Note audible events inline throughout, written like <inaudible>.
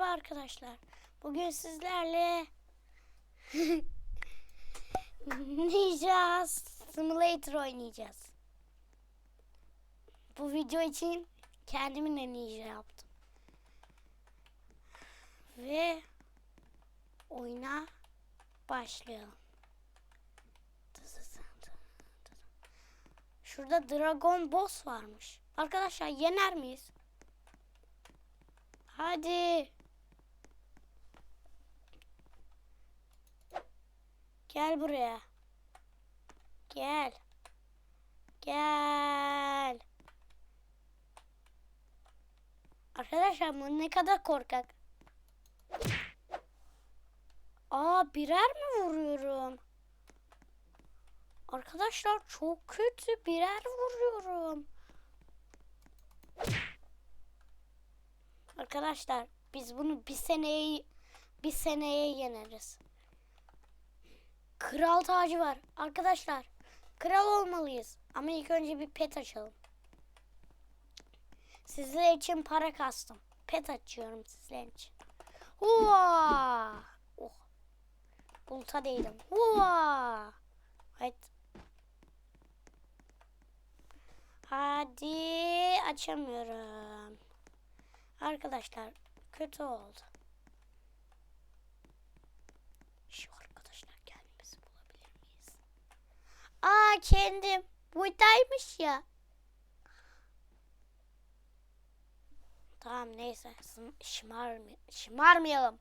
Merhaba arkadaşlar. Bugün sizlerle <laughs> Ninja Simulator oynayacağız. Bu video için kendimle ninja yaptım. Ve oyuna başlayalım. Şurada Dragon Boss varmış. Arkadaşlar yener miyiz? Hadi. Gel buraya. Gel. Gel. Arkadaşlar bu ne kadar korkak. Aa birer mi vuruyorum? Arkadaşlar çok kötü birer vuruyorum. Arkadaşlar biz bunu bir seneye bir seneye yeneriz. Kral tacı var. Arkadaşlar kral olmalıyız. Ama ilk önce bir pet açalım. Sizler için para kastım. Pet açıyorum sizler için. Hua! Oh. Bulta değdim. Hua! Evet. Hadi açamıyorum. Arkadaşlar kötü oldu. Şu arkadaşlar kendimizi bulabilir miyiz? Aa kendim. Buradaymış ya. Tamam neyse. Şımarmay şımarmayalım.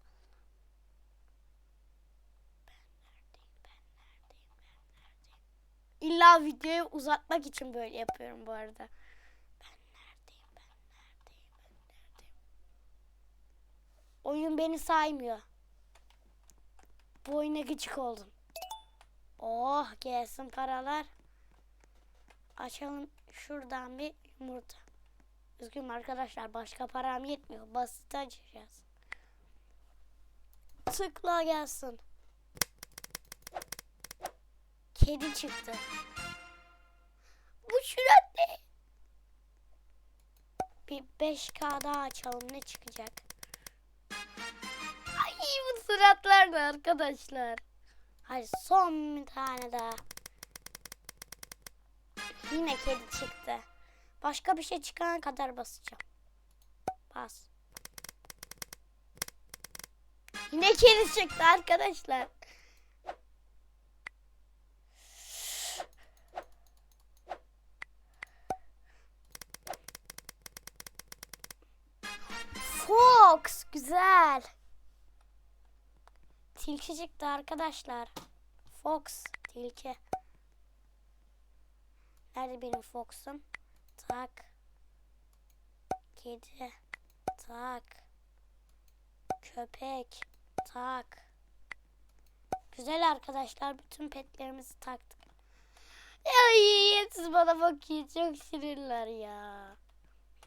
İlla videoyu uzatmak için böyle yapıyorum bu arada. Ben neredeyim? Ben neredeyim? Ben neredeyim? Oyun beni saymıyor. Bu oyuna gıcık oldum. Oh gelsin paralar. Açalım şuradan bir yumurta. Üzgünüm arkadaşlar başka param yetmiyor. Basit açacağız. Tıkla gelsin. Kedi çıktı. Bu şurat ne? Bir 5K daha açalım ne çıkacak? Ay bu suratlar da arkadaşlar. Hadi son bir tane daha. Yine kedi çıktı. Başka bir şey çıkana kadar basacağım. Bas. Yine kedi çıktı arkadaşlar. Fox güzel. Tilki çıktı arkadaşlar. Fox tilki. Nerede benim Fox'um? Tak. Kedi. Tak. Köpek. Tak. Güzel arkadaşlar. Bütün petlerimizi taktık. Ay siz bana bakıyor. Çok şirinler ya.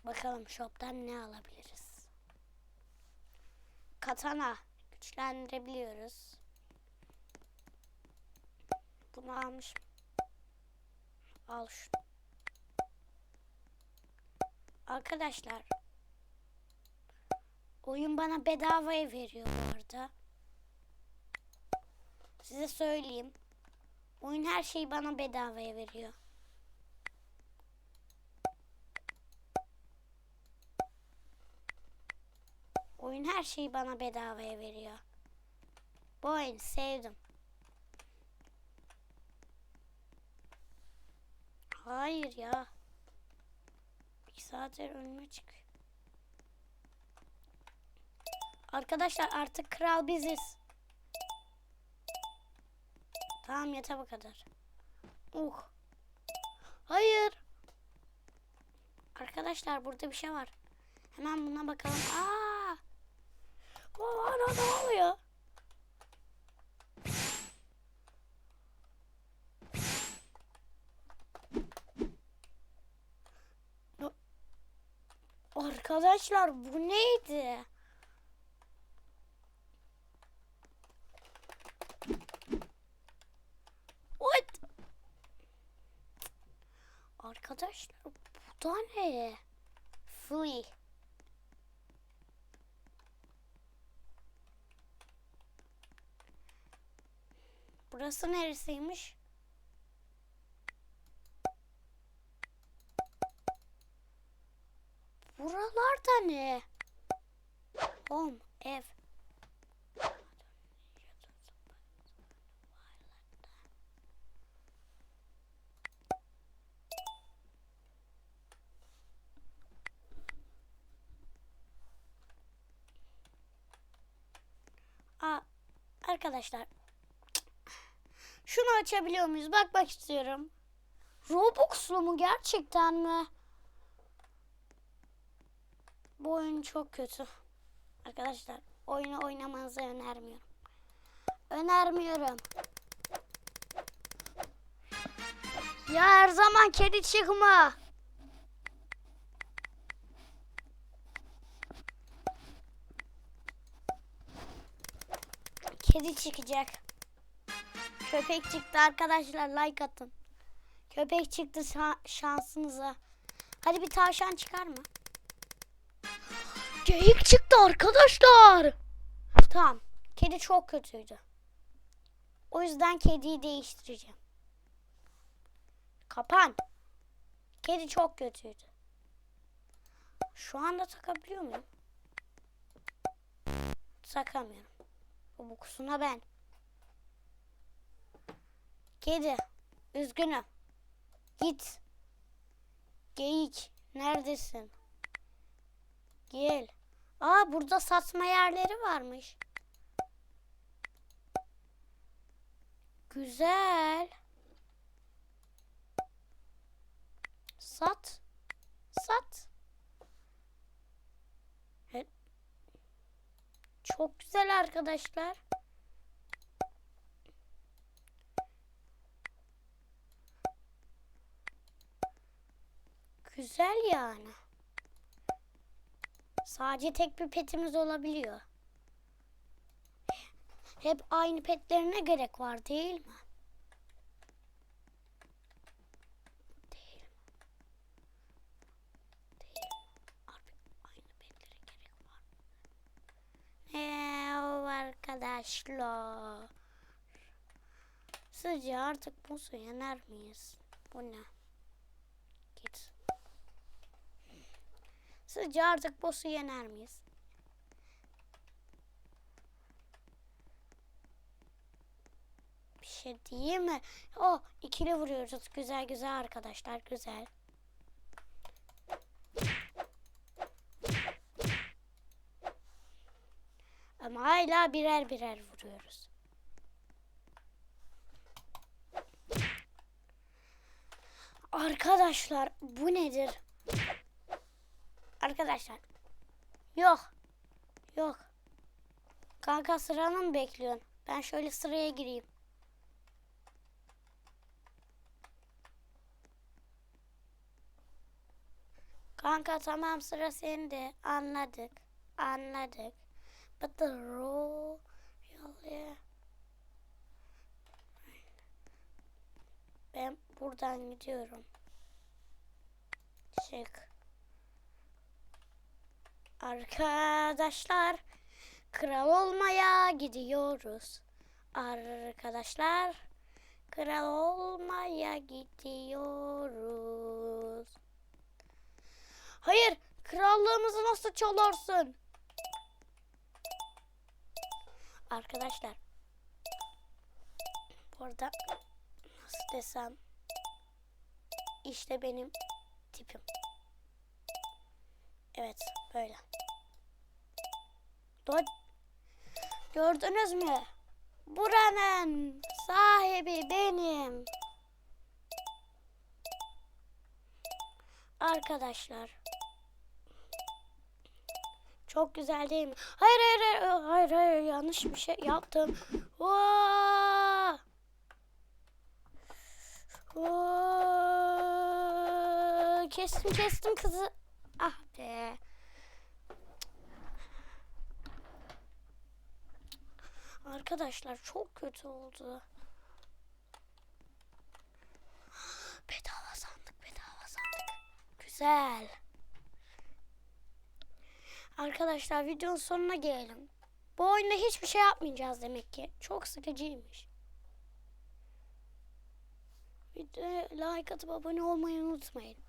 Bakalım shop'tan ne alabiliriz? Katana. Güçlendirebiliyoruz. Bunu almış. Al şunu. Arkadaşlar. Oyun bana bedavaya veriyor bu. Size söyleyeyim. Oyun her şeyi bana bedavaya veriyor. Oyun her şeyi bana bedavaya veriyor. Bu oyunu sevdim. Hayır ya. İki saattir önüme çıkıyor. Arkadaşlar artık kral biziz. Tamam yeter bu kadar. Uh. Hayır. Arkadaşlar burada bir şey var. Hemen buna bakalım. Aa! Aa, ne oluyor? Arkadaşlar bu neydi? What? Arkadaşlar bu da ne? Flea. Burası neresiymiş? Buralarda ne? Home, ev. Aa, arkadaşlar. Şunu açabiliyor muyuz? Bakmak istiyorum. Robux'lu mu gerçekten mi? Bu oyun çok kötü. Arkadaşlar oyunu oynamanızı önermiyorum. Önermiyorum. Ya her zaman kedi çıkma. Kedi çıkacak. Köpek çıktı arkadaşlar like atın. Köpek çıktı şa- şansınıza. Hadi bir tavşan çıkar mı? Geyik çıktı arkadaşlar. Tamam. Kedi çok kötüydü. O yüzden kediyi değiştireceğim. Kapan. Kedi çok kötüydü. Şu anda takabiliyor muyum? Takamıyorum. Bu kusuna ben. Kedi. Üzgünüm. Git. Geyik. Neredesin? Gel. Aa burada satma yerleri varmış. Güzel. Sat. Sat. Çok güzel arkadaşlar. Güzel yani. Sadece tek bir petimiz olabiliyor. Hep aynı petlerine gerek var değil mi? Değil. Değil. Abi aynı petlere gerek var. O arkadaşlar? Sizce artık bu yener miyiz? Bu ne? Git. Sizce artık boss'u yener miyiz? Bir şey değil mi? Oh ikili vuruyoruz. Güzel güzel arkadaşlar güzel. Ama hala birer birer vuruyoruz. Arkadaşlar bu nedir? Arkadaşlar. Yok. Yok. Kanka sıranı mı bekliyorsun? Ben şöyle sıraya gireyim. Kanka tamam sıra sende. Anladık. Anladık. But the rule. Ben buradan gidiyorum. Çık. Arkadaşlar kral olmaya gidiyoruz. Arkadaşlar kral olmaya gidiyoruz. Hayır, krallığımızı nasıl çalarsın? Arkadaşlar. Bu arada nasıl desem işte benim tipim. Evet, böyle. Dört. Gördünüz mü? Buranın sahibi benim. Arkadaşlar. Çok güzel değil mi? Hayır hayır hayır hayır, hayır yanlış bir şey yaptım. Vaa! Kestim kestim kızı. Ah be. Arkadaşlar çok kötü oldu. Bedava sandık, bedava sandık. Güzel. Arkadaşlar videonun sonuna gelelim. Bu oyunda hiçbir şey yapmayacağız demek ki. Çok sıkıcıymış. Videoya like atıp abone olmayı unutmayın.